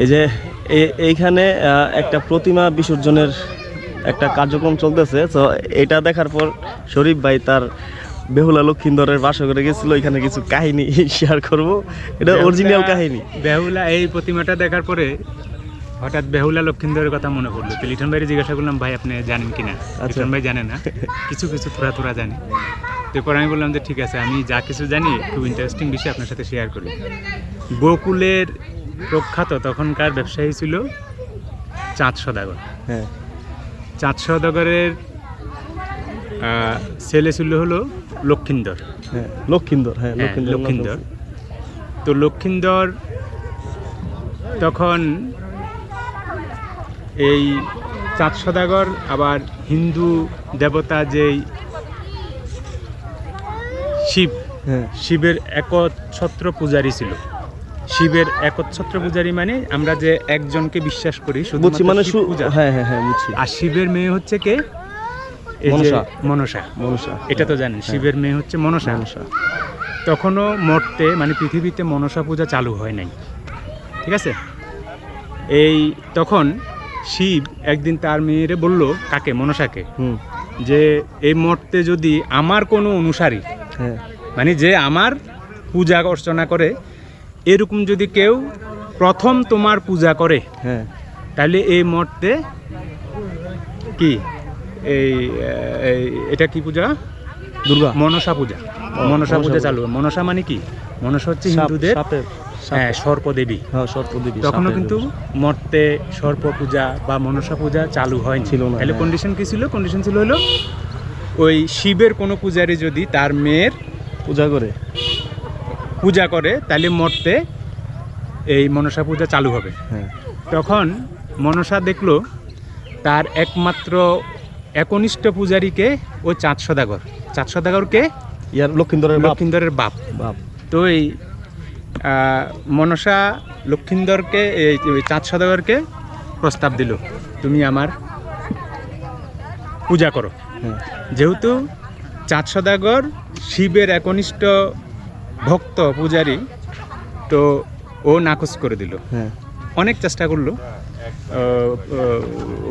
এই যে এইখানে একটা প্রতিমা বিসর্জনের একটা কার্যক্রম চলতেছে। তো এটা দেখার পর শরীফ ভাই তার বেহুলা লক্ষিন্দরের বাসা করে গেছিল এখানে কিছু কাহিনী শেয়ার করব। এটা অরিজিনাল কাহিনী। বেহুলা এই প্রতিমাটা দেখার পরে হঠাৎ বেহুলা লক্ষিন্দরের কথা মনে পড়ল। তো লিটন ভাই জিজ্ঞাসা করলাম ভাই আপনি জানেন কিনা? লিটন ভাই জানে না। কিছু কিছু থোড়া থোড়া জানে। তো এরপর আমি বললাম যে ঠিক আছে আমি যা কিছু জানি খুব ইন্টারেস্টিং বিষয় আপনার সাথে শেয়ার করি গোকুলের প্রখ্যাত তখনকার ব্যবসায়ী ছিল চাঁদ সদাগর। হ্যাঁ। চাঁদ সদাগরের ছেলে ছিল হলো লক্ষিন্দর। হ্যাঁ লক্ষিন্দর হ্যাঁ হ্যাঁ, লক্ষিন্দর লক্ষিন্দর। তো লক্ষিন্দর তখন এই চাঁদ সদাগর আবার হিন্দু দেবতা যেই শিব হ্যাঁ। শিবের একচ্ছত্র পূজারী ছিল। শিবের একচ্ছত্র পূজারী মানে আমরা যে একজনকে বিশ্বাস করি বুঝছি মানে পূজা। হ্যাঁ হ্যাঁ হ্যাঁ বুঝছি আর শিবের মেয়ে হচ্ছে কে? মনসা। মনসা। মনসা এটা তো জানেন শিবের মেয়ে হচ্ছে মনসা। মনসা। তখনও মর্তে মানে পৃথিবীতে মনসা পূজা চালু হয় নাই। ঠিক আছে? এই তখন শিব একদিন তার মেয়েরে বলল কাকে? মনসাকে? হুম। যে এই মর্তে যদি আমার কোনো অনুসারী হ্যাঁ। মানে যে আমার পূজা অর্চনা করে এরকম যদি কেউ প্রথম তোমার পূজা করে হ্যাঁ। তাহলে এই মর্তে কি? এই এটা কি পূজা? দুর্গা। মনসা পূজা। মনসা মনসা পূজা। চালু। মনসা মানে কি? মনসা হচ্ছে হিন্দুদের হ্যাঁ সর্পদেবী। হ্যাঁ সর্পদেবী তখনও কিন্তু মর্তে সর্প পূজা বা মনসা পূজা চালু হয়নি। ছিল না, তাহলে হ্যাঁ। কন্ডিশন কি ছিল? কন্ডিশন ছিল হলো ওই শিবের কোনো পূজারি যদি তার মেয়ের পূজা করে। পূজা করে তাহলে মর্তে এই মনসা পূজা চালু হবে। হ্যাঁ। তখন মনসা দেখল তার একমাত্র একনিষ্ঠ পূজারীকে ও চাঁদ সদাগর। চাঁদ সদাগরকে ইয়ার লক্ষিন্দরের বাপ। লক্ষিন্দরের বাপ। বাপ। তো এই মনসা লক্ষিন্দরকে এই চাঁদ সদাগরকে প্রস্তাব দিল তুমি আমার পূজা করো। হ্যাঁ। যেহেতু চাঁদ সদাগর শিবের একনিষ্ঠ ভক্ত পূজারী তো ও নাকচ করে দিল। হ্যাঁ। অনেক চেষ্টা করল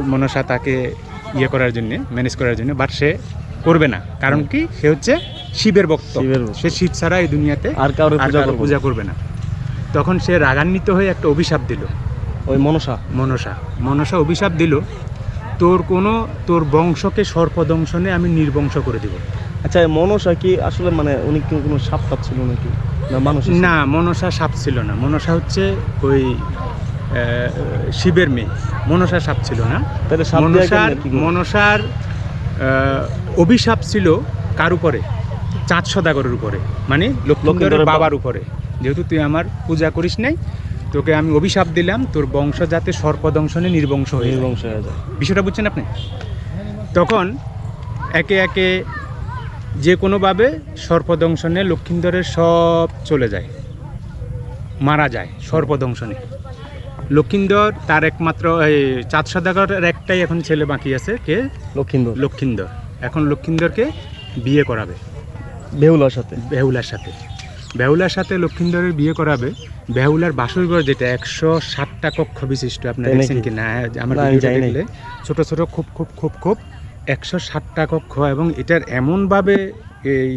মনসা তাকে ইয়ে করার জন্য ম্যানেজ করার জন্য বাট সে করবে না। কারণ কি? সে হচ্ছে শিবের ভক্ত। সে শিব ছাড়া এই দুনিয়াতে আর কারও পূজা করবে না। তখন সে রাগান্বিত হয়ে একটা অভিশাপ দিল। ওই মনসা। মনসা। মনসা অভিশাপ দিল তোর কোনো তোর বংশকে সর্পদংশনে আমি নির্বংশ করে দিব। আচ্ছা মনসা কি আসলে মানে উনি কি কোনো সাপ টাপ ছিল নাকি? না মানুষ না মনসা সাপ ছিল না। মনসা হচ্ছে ওই শিবের মেয়ে। মনসা সাপ ছিল না। তাহলে মনসার? মনসার অভিশাপ ছিল কার উপরে? চাঁদ সদাগরের উপরে। মানে লক্ষ্মীন্দরের বাবার উপরে। যেহেতু তুই আমার পূজা করিস নাই তোকে আমি অভিশাপ দিলাম তোর বংশ যাতে সর্পদংশনে নির্বংশ হয়ে। নির্বংশ হয়ে যায়। বিষয়টা বুঝছেন আপনি? তখন একে একে যে কোনোভাবে সর্পদংশনে লক্ষিন্দরের সব চলে যায় মারা যায় সর্পদংশনে। লক্ষিন্দর তার একমাত্র এই চাঁদ সদাগরের একটাই এখন ছেলে বাকি আছে কে? লক্ষিন্দর। লক্ষিন্দর। এখন লক্ষিন্দরকে বিয়ে করাবে। বেহুলার সাথে। বেহুলার সাথে। বেহুলার সাথে লক্ষিন্দরের বিয়ে করাবে। বেহুলার বাসুরঘর যেটা একশো ষাটটা কক্ষ বিশিষ্ট আপনার তাই দেখছেন কি? না আমার। দেখলে ছোট ছোট খুব খুব খুব খুব একশো ষাটটা কক্ষ এবং এটার এমনভাবে এই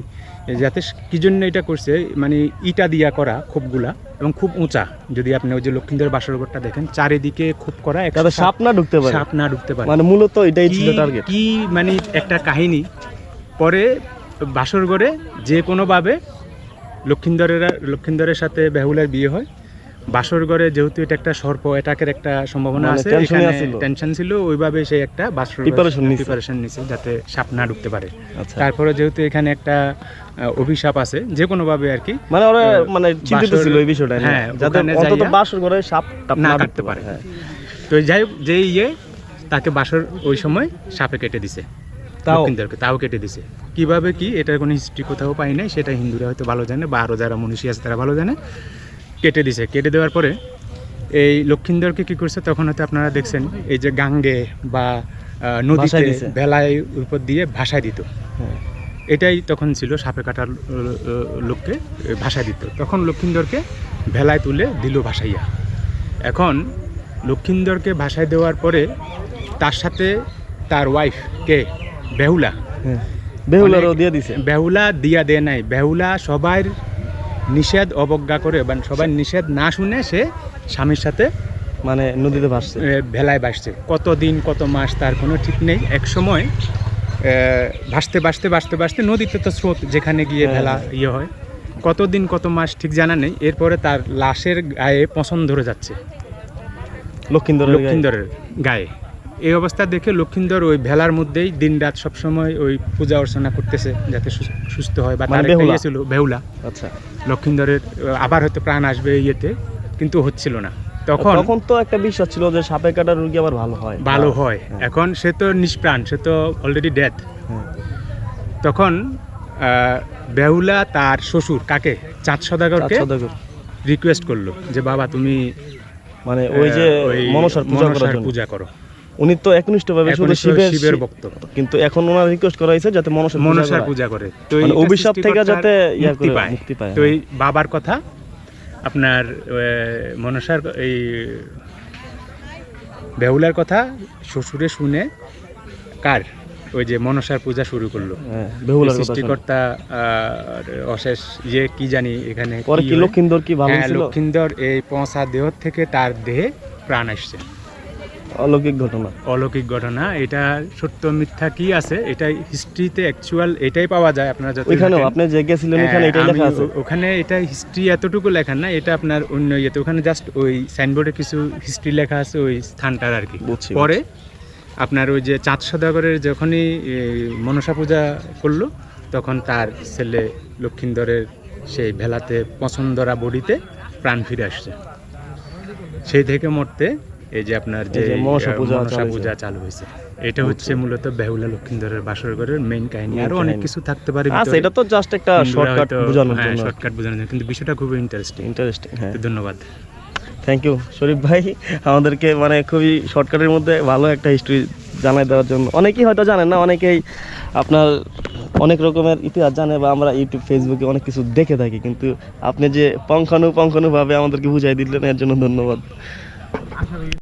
যাতে কী জন্য এটা করছে মানে ইটা দিয়া করা খুবগুলা এবং খুব উঁচা। যদি আপনি ওই যে লক্ষিন্দরের বাসরঘরটা দেখেন চারিদিকে খুব করা তাতে সাপ না ঢুকতে পারে? সাপ না ঢুকতে পারে। মানে মূলত এটাই ছিল টার্গেট কি মানে একটা কাহিনী। পরে বাসর ঘরে যে কোনোভাবে লক্ষিন্দরের লক্ষ্মীন্দরের সাথে বেহুলার বিয়ে হয় বাসর ঘরে যেহেতু এটা একটা সর্প অ্যাটাকের একটা সম্ভাবনা মানে আছে এখানে টেনশন ছিল ওইভাবে সে একটা বাসর নিছে। প্রিপারেশন নিছে যাতে সাপ না ঢুকতে পারে। আচ্ছা। তারপরে যেহেতু এখানে একটা অভিশাপ আছে যে কোনো ভাবে আর কি মানে ওরা মানে চিন্তিত ছিল এই বিষয়টা হ্যাঁ, যাতে অন্তত বাসর ঘরে সাপ না ঢুকতে পারে। হ্যাঁ। তো যাই হোক যে ইয়ে তাকে বাসর ওই সময় সাপে কেটে দিছে। তাও? তাও কেটে দিছে। কীভাবে কি এটার কোনো হিস্ট্রি কোথাও পাই নাই সেটা হিন্দুরা হয়তো ভালো জানে বা আরও যারা মনীষী আছে তারা ভালো জানে। কেটে দিছে। কেটে দেওয়ার পরে এই লক্ষিন্দরকে কি করছে তখন হয়তো আপনারা দেখছেন এই যে গাঙ্গে বা নদীতে ভাসায় ভেলায় উপর দিয়ে ভাসায় দিত। হ্যাঁ। এটাই তখন ছিল সাপে কাটার লোককে ভাষা দিত। তখন লক্ষিন্দরকে ভেলায় তুলে দিল ভাসাইয়া। এখন লক্ষিন্দরকে ভাসায় দেওয়ার পরে তার সাথে তার ওয়াইফ কে বেহুলা। হ্যাঁ। বেহুলারও অনেক- দিয়ে দিছে। বেহুলা দিয়া দেয় নাই। বেহুলা সবার নিষেধ অবজ্ঞা করে বা সবার নিষেধ না শুনে সে স্বামীর সাথে মানে নদীতে ভাসছে। ভেলায় ভাসছে। কত দিন কত মাস তার কোনো ঠিক নেই। এক সময় ভাসতে ভাসতে ভাসতে ভাসতে নদীতে তো স্রোত যেখানে গিয়ে হ্যাঁ, ভেলা হ্যাঁ। ইয়ে হয়। কতদিন কত মাস ঠিক জানা নেই। এরপরে তার লাশের গায়ে পছন্দ ধরে যাচ্ছে। লক্ষিন্দরের। লক্ষিন্দরের গায়ে। এই অবস্থা দেখে লক্ষিন্দর ওই ভেলার মধ্যেই দিন রাত সবসময় ওই পূজা অর্চনা করতেছে যাতে সুস্থ হয় বা মানে তার একটা ইয়ে ছিল বেহুলা। আচ্ছা। লক্ষিন্দরের আবার হয়তো প্রাণ আসবে ইয়েতে কিন্তু হচ্ছিল না। তখন তখন তো একটা বিশ্বাস ছিল যে সাপে কাটার রোগী আবার ভালো হয়। ভালো হয় হ্যাঁ। এখন সে তো নিষ্প্রাণ সে তো অলরেডি ডেথ হ্যাঁ। তখন বেহুলা তার শ্বশুর কাকে? চাঁদ সদাগরকে রিকোয়েস্ট করল যে বাবা তুমি মানে ওই যে মনসার পূজা করো। উনি তো একনিষ্ঠভাবে শুধু শিবের শিবের ভক্ত। কিন্তু এখন ওনার রিকোয়েস্ট করা হয়েছে যাতে মনসার পূজা মনসার পূজা করে। তো মানে এইটা অভিশাপ থেকে যাতে মুক্তি পায়। মুক্তি পায়, তো হ্যাঁ। এই বাবার কথা আপনার মনসার এই বেহুলার কথা শ্বশুরে শুনে কার ওই যে মনসার পূজা শুরু করল? হ্যাঁ, বেহুলার সৃষ্টিকর্তা অশেষ ইয়ে কি জানি এখানে কি হয়? লক্ষিন্দর কি ভালো হ্যাঁ, ছিল? লক্ষিন্দর এই পঁচা দেহ থেকে তার দেহে প্রাণ আসছে। অলৌকিক ঘটনা। অলৌকিক ঘটনা এটা সত্য মিথ্যা কি আছে? এটা হিস্ট্রিতে অ্যাকচুয়াল এটাই পাওয়া যায় আপনারা যত দেখেন। আপনি যে গেছিলেন হ্যাঁ, এখানে এটাই লেখা আছে। ওখানে এটা হিস্ট্রি এতটুকু লেখা না এটা আপনার অন্য ইয়েতে ওখানে জাস্ট ওই সাইনবোর্ডে কিছু হিস্ট্রি লেখা আছে ওই স্থানটার আর কি। পরে আপনার ওই যে চাঁদ সদাগরের যখনই মনসা পূজা করল তখন তার ছেলে লক্ষিন্দরের সেই ভেলাতে পছন্দরা বডিতে প্রাণ ফিরে আসছে। সেই থেকে মরতে এই যে আপনার যে মনসা পূজা চালু হয়েছে। এটা হচ্ছে মূলত বেহুলা লক্ষিন্দরের বাসরঘরের মেইন কাহিনী। আরও অনেক কিছু থাকতে পারে আচ্ছা এটা তো জাস্ট একটা শর্টকাট বোঝানোর হ্যাঁ, জন্য শর্টকাট বোঝানোর জন্য। কিন্তু বিষয়টা খুবই ইন্টারেস্টিং ইন্টারেস্টিং হ্যাঁ। ধন্যবাদ। থ্যাংক ইউ শরীফ ভাই। আমাদেরকে মানে খুবই শর্টকাটের মধ্যে ভালো একটা হিস্ট্রি জানাই দেওয়ার জন্য। অনেকেই হয়তো জানেন না অনেকেই আপনার অনেক রকমের ইতিহাস জানে বা আমরা ইউটিউব ফেসবুকে অনেক কিছু দেখে থাকি। কিন্তু আপনি যে পঙ্খানু পঙ্খানুভাবে আমাদেরকে বুঝাই দিলেন এর জন্য ধন্যবাদ।